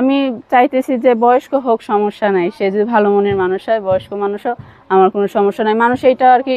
আমি চাইতেছি যে বয়স্ক হোক সমস্যা নাই, সে যদি ভালো মনের মানুষ হয়, বয়স্ক মানুষও আমার কোনো সমস্যা নাই। মানুষ এইটা আর কি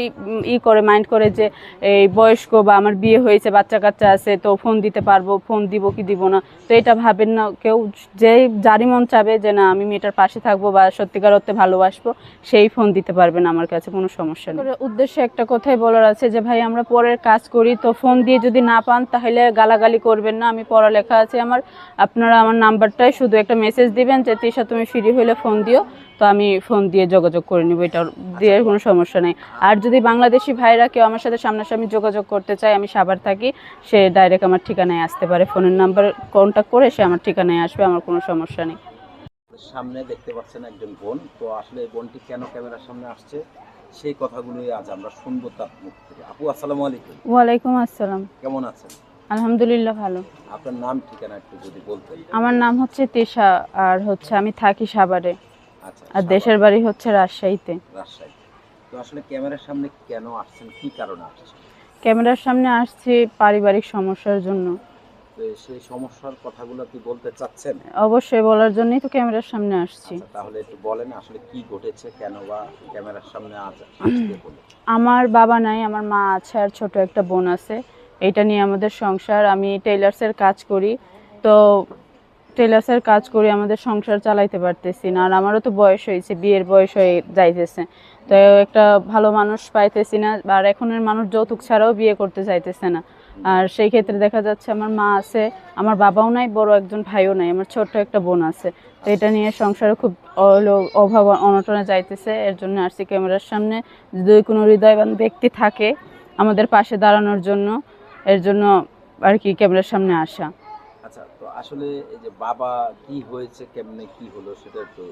ই করে মাইন্ড করে যে এই বয়স্ক বা আমার বিয়ে হয়েছে বাচ্চা কাচ্চা আছে, তো ফোন দিতে পারব ফোন দিব কি দিব না? তো এটা ভাবেন না কেউ, যে যারই মন চাবে যে না, আমি মেয়েটার পাশে থাকব বা সত্যিকার অর্থে ভালোবাসবো, সেই ফোন দিতে পারবেন আমার কাছে, কোনো সমস্যা নেই। উদ্দেশ্যে একটা কথাই বলার আছে যে, ভাই, আমরা পরের কাজ করি, তো ফোন দিয়ে যদি না পান, তাহলে গালাগালি করবেন না, আমি পড়ালেখা আছে, আমার, আপনারা আমার নাম্বারটাই শুধু একটা মেসেজ দিবেন যে, তিশা, তুমি ফ্রি হলে ফোন দিও, তো আমি ফোন দিয়ে যোগাযোগ করে নিব। এটা দিয়ে কোনো সমস্যা নেই। আর যদি বাংলাদেশি ভাইরা কেউ আমার সাথে সামনাসামনি যোগাযোগ করতে চায় আমি সাভার থাকি সে ডাইরেক্ট আমার ঠিকানায় আসতে পারে। ফোনের নাম্বার কন্ট্যাক্ট করে সে আমার ঠিকানায় আসবে আমার কোনো সমস্যা নেই। সামনে দেখতে পাচ্ছেন একজন বোন। তো আসলে এই বোনটি কেন ক্যামেরার সামনে আসছে সেই কথাগুলোই আজ আমরা শুনব তার মুখ থেকে। আপু আসসালামু আলাইকুম। ওয়ালাইকুম আসসালাম। কেমন আছেন? আলহামদুলিল্লাহ ভালো। আপনার নাম ঠিকানা একটু যদি বলতেন। আমার নাম হচ্ছে তিশা আর হচ্ছে আমি থাকি সাভারে। আচ্ছা আর দেশের বাড়ি হচ্ছে রাজশাহীতে। রাজশাহী তো আসলে ক্যামেরার সামনে কেন আসছেন? কি কারণে আসছেন? ক্যামেরার সামনে আসছি পারিবারিক সমস্যার জন্য। সেই সমস্যার কথাগুলো কি বলতে চাচ্ছেন? অবশ্যই বলার জন্যই তো ক্যামেরার সামনে আসছি। আচ্ছা তাহলে একটু বলেন আসলে কি ঘটেছে কেন বা ক্যামেরার সামনে আসতে বলে? আমার বাবা নাই আমার মা আছে আর ছোট একটা বোন আছে। এটা নিয়ে আমাদের সংসার। আমি টেইলার্সের কাজ করি। তো টেইলার্সের কাজ করি আমাদের সংসার চালাইতে পারতেছি না, আর আমারও তো বয়স হয়েছে, বিয়ের বয়স হয়ে যাইতেছে। তো একটা ভালো মানুষ পাইতেছি না, আর এখনের মানুষ যৌতুক ছাড়াও বিয়ে করতে চাইতেছে না। আর সেই ক্ষেত্রে দেখা যাচ্ছে আমার মা আছে, আমার বাবাও নাই, বড় একজন ভাইও নাই, আমার ছোট্ট একটা বোন আছে। তো এটা নিয়ে সংসারে খুব অভাব, অনটনে যাইতেছে, এর জন্য আসছি ক্যামেরার সামনে যদি কোনো হৃদয়বান ব্যক্তি থাকে আমাদের পাশে দাঁড়ানোর জন্য, এর জন্য আর কি ক্যামেরার সামনে আসা। আসলে এই যে বাবা কি হয়েছে কেমনে কি হলো সেটা একটু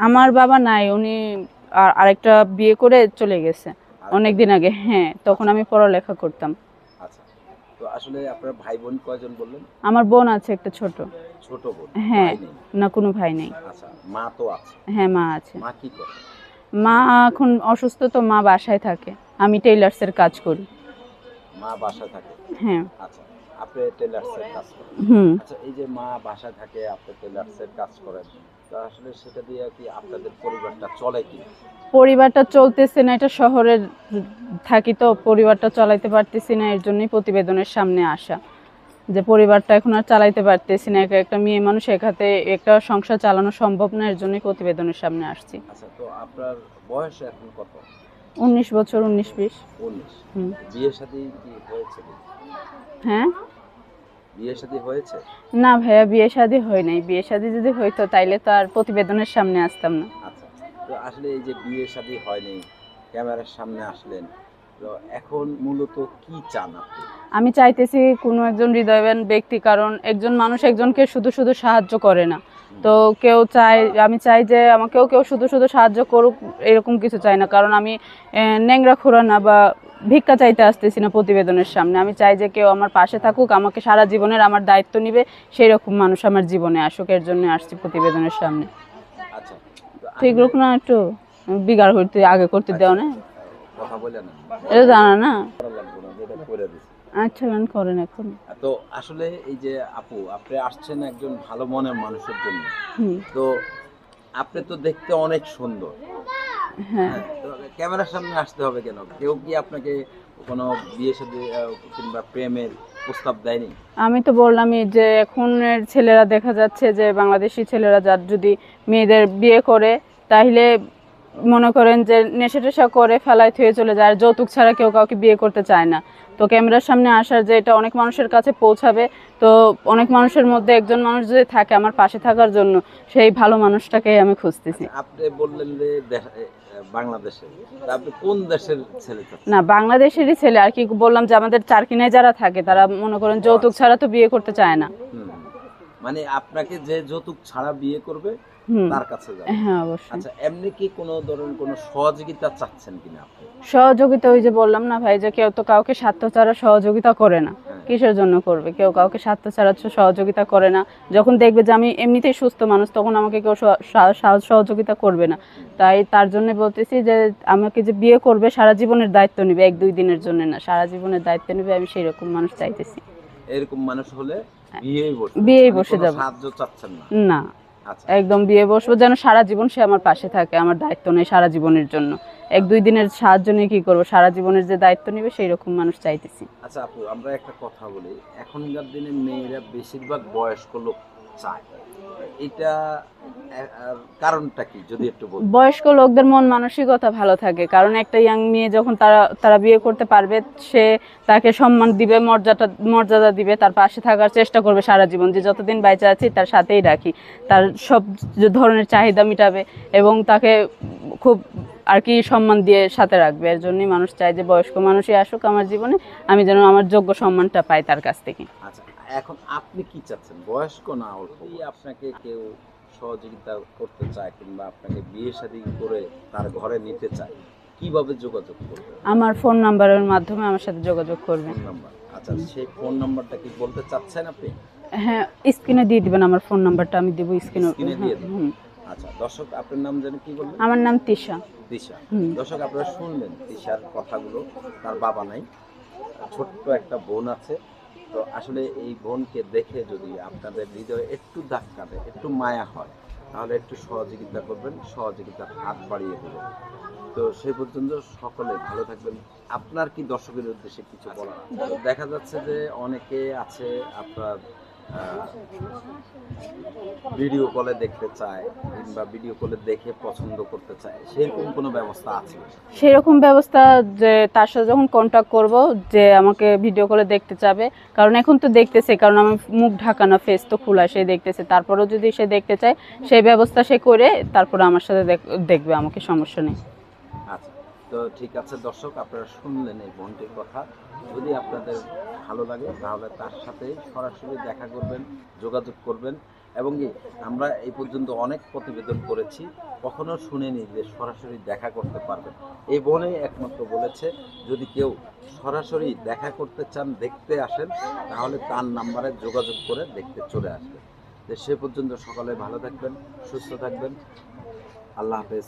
আমার বাবা নাই উনি আর আরেকটা বিয়ে করে চলে গেছে অনেক দিন আগে। হ্যাঁ তখন আমি পড়ালেখা করতাম। আচ্ছা তো আসলে আপনার ভাই বোন কয়জন বললেন? আমার বোন আছে একটা ছোট। ছোট বোন হ্যাঁ। না কোনো ভাই নেই। আচ্ছা মা তো আছে? হ্যাঁ মা আছে। মা কি করে? মা এখন অসুস্থ তো মা বাসায় থাকে। আমি টেইলার্সের কাজ করি। মা বাসায় থাকে? হ্যাঁ। আচ্ছা। আপনি টেলার্সের কাজ করেন। আচ্ছা এই যে মা বাসায় থাকে আপনি টেলার্সের কাজ করেন। আসলে সেটা দিয়ে কি আপনাদের পরিবারটা চলে কি? পরিবারটা চলতেছে না এটা শহরে থাকি তো পরিবারটা চালাইতে পারতেছি না এর জন্যই প্রতিবেদনের সামনে আসা। যে পরিবারটা এখন আর চালাইতে পারতেছি না একা একটা মেয়ে মানুষ একাতে একটা সংসার চালানো সম্ভব না এর জন্যই প্রতিবেদনের সামনে আসছি। আচ্ছা তো আপনার বয়স এখন কত? উনিশ বছর উনিশ বিশ। উনিশ। হুম। বিয়ে শাদী কি হয়েছে হ্যাঁ? বিয়ে শাদী হয়েছে? না ভাইয়া বিয়ে শাদী হয় নাই। বিয়ে শাদী যদি হইতো তাইলে তো আর প্রতিবেদনের সামনে আসতাম না। আচ্ছা তো আসলে এই যে বিয়ে শাদী হয়নি ক্যামেরার সামনে আসলেন তো এখন মূলত কি চান আপনি? আমি চাইতেছি কোনো একজন হৃদয়বান ব্যক্তি কারণ একজন মানুষ একজনকে শুধু শুধু সাহায্য করে না। তো কেউ চায় আমি চাই যে আমাকেও কেউ শুধু শুধু সাহায্য করুক এরকম কিছু চাই না। কারণ আমি ন্যাংরা খোরা না বা ভিক্ষা চাইতে আসতেছি না প্রতিবেদনের সামনে। আমি চাই যে কেউ আমার পাশে থাকুক আমাকে সারা জীবনের আমার দায়িত্ব নিবে সেই রকম মানুষ আমার জীবনে আসুক এর জন্য আসছি প্রতিবেদনের সামনে। আচ্ছা। ঠিক আপনি- রকম না একটু বিগার করতে আগে করতে দেও না। কথা এটা জানা না। আচ্ছা গান করেন এখন। তো আসলে এই যে আপু আপনি আসছেন একজন ভালো মনের মানুষের জন্য। তো আপনি তো দেখতে অনেক সুন্দর। হ্যাঁ তো ক্যামেরার সামনে আসতে হবে কেন? কেউ কি আপনাকে কোনো বিয়ে সাথে কিংবা প্রেমের প্রস্তাব দেয়নি? আমি তো বললামই যে এখনের ছেলেরা দেখা যাচ্ছে যে বাংলাদেশি ছেলেরা যার যদি মেয়েদের বিয়ে করে তাহলে মনে করেন যে নেশা টেশা করে ফেলায় থুয়ে চলে যায়। আর যৌতুক ছাড়া কেউ কাউকে বিয়ে করতে চায় না। তো ক্যামেরার সামনে আসার যে এটা অনেক মানুষের কাছে পৌঁছাবে। তো অনেক মানুষের মধ্যে একজন মানুষ যদি থাকে আমার পাশে থাকার জন্য সেই ভালো মানুষটাকেই আমি খুঁজতেছি। আপনি বললেন যে আপনি কোন দেশের ছেলে না বাংলাদেশেরই ছেলে আর কি বললাম যে আমাদের চারকিনায় যারা থাকে তারা মনে করেন যৌতুক ছাড়া তো বিয়ে করতে চায় না। মানে আপনাকে যে যৌতুক ছাড়া বিয়ে করবে তার কাছে হ্যাঁ অবশ্যই। আচ্ছা এমনি কি কোনো ধরনের কোনো সহযোগিতা চাচ্ছেন কিনা আপনি? সহযোগিতা ওই যে বললাম না ভাই যে কেউ তো কাউকে স্বার্থ ছাড়া সহযোগিতা করে না। কিসের জন্য করবে? কেউ কাউকে স্বার্থ ছাড়া সহযোগিতা করে না। যখন দেখবে যে আমি এমনিতেই সুস্থ মানুষ তখন আমাকে কেউ সহ- সহ- সহ- সহযোগিতা করবে না। তাই তার জন্য বলতেছি যে আমাকে যে বিয়ে করবে সারা জীবনের দায়িত্ব নেবে। এক দুই দিনের জন্য না সারা জীবনের দায়িত্ব নেবে। আমি সেই রকম মানুষ চাইতেছি। এরকম মানুষ হলে বিয়েই বসে বিয়েই বসে যাব। না। আচ্ছা। একদম বিয়ে বসবো যেন সারা জীবন সে আমার পাশে থাকে আমার দায়িত্ব নেই সারা জীবনের জন্য। এক, দুই দিনের সাহায্য নিয়ে কি করব? সারা জীবনের যে দায়িত্ব নিবে সেই রকম মানুষ চাইতেছি। আচ্ছা আপু, আমরা একটা কথা বলি। এখনকার দিনে মেয়েরা বেশিরভাগ বয়স্ক লোক চায়। এটা কারণটা কি? যদি একটু বল বয়স্ক লোকদের মন মানসিকতা ভালো থাকে কারণ একটা ইয়াং মেয়ে যখন তারা তারা বিয়ে করতে পারবে সে তাকে সম্মান দিবে মর্যাদা মর্যাদা দিবে তার পাশে থাকার চেষ্টা করবে সারা জীবন। যে যতদিন বাইচে আছি তার সাথেই রাখি। তার সব ধরনের চাহিদা মিটাবে এবং তাকে খুব আর কি সম্মান দিয়ে সাথে রাখবে। এর জন্যই মানুষ চায় যে বয়স্ক মানুষই আসুক আমার জীবনে আমি যেন আমার যোগ্য সম্মানটা পাই তার কাছ থেকে। আচ্ছা এখন আপনি কি চাচ্ছেন? বয়স্ক না অল্প আপনাকে কেউ সহযোগিতা করতে চায় কিংবা আপনাকে বিয়ে শাদী করে তার ঘরে নিতে চায় কীভাবে যোগাযোগ করবে? আমার ফোন নাম্বারের মাধ্যমে আমার সাথে যোগাযোগ করবে। Phone number. আচ্ছা সেই ফোন নাম্বারটা কি বলতে চাচ্ছেন আপনি? হ্যাঁ স্ক্রিনে দিয়ে দিবেন আমার ফোন নাম্বারটা আমি দেবো স্ক্রিনে। এ দিয়ে দিবেন। আচ্ছা দর্শক আপনার নাম জানেন কি বললেন? আমার নাম তিশা। দিশা হুম। দর্শক আপনারা শুনলেন তিশার কথাগুলো তার বাবা নাই। ছোট্ট একটা বোন আছে। তো আসলে এই বোনকে দেখে যদি আপনাদের হৃদয়ে একটু দাগ কাটে, একটু মায়া হয়, তাহলে একটু সহযোগিতা করবেন, সহযোগিতার হাত বাড়িয়ে দেবেন তো সেই পর্যন্ত সকলে ভালো থাকবেন আপনার কি দর্শকের উদ্দেশ্যে কিছু বলার? দেখা যাচ্ছে যে অনেকে আছে আপনার ভিডিও কলে দেখতে চায় কিংবা ভিডিও কলে দেখে পছন্দ করতে চায় সেরকম কোনো ব্যবস্থা আছে? সেরকম ব্যবস্থা যে তার সাথে যখন কন্ট্যাক্ট করব যে আমাকে ভিডিও কলে দেখতে চাবে কারণ এখন তো দেখতেছে কারণ আমার মুখ ঢাকানো ফেস তো খোলা সে দেখতেছে। তারপরেও যদি সে দেখতে চায় সেই ব্যবস্থা সে করে তারপরে আমার সাথে দেখবে আমাকে সমস্যা নেই। আচ্ছা তো ঠিক আছে দর্শক আপনারা শুনলেন এই বোনটির কথা। যদি আপনাদের ভালো লাগে, তাহলে তার সাথে সরাসরি দেখা করবেন, যোগাযোগ করবেন। এবং আমরা এই পর্যন্ত অনেক প্রতিবেদন করেছি, কখনো শুনিনি যে সরাসরি দেখা করতে পারবেন। এই বোনে একমাত্র বলেছে, যদি কেউ সরাসরি দেখা করতে চান, দেখতে আসেন, তাহলে তার নাম্বারে যোগাযোগ করে দেখতে চলে আসবেন। সে পর্যন্ত সকালে ভালো থাকবেন, সুস্থ থাকবেন। আল্লাহ হাফেজ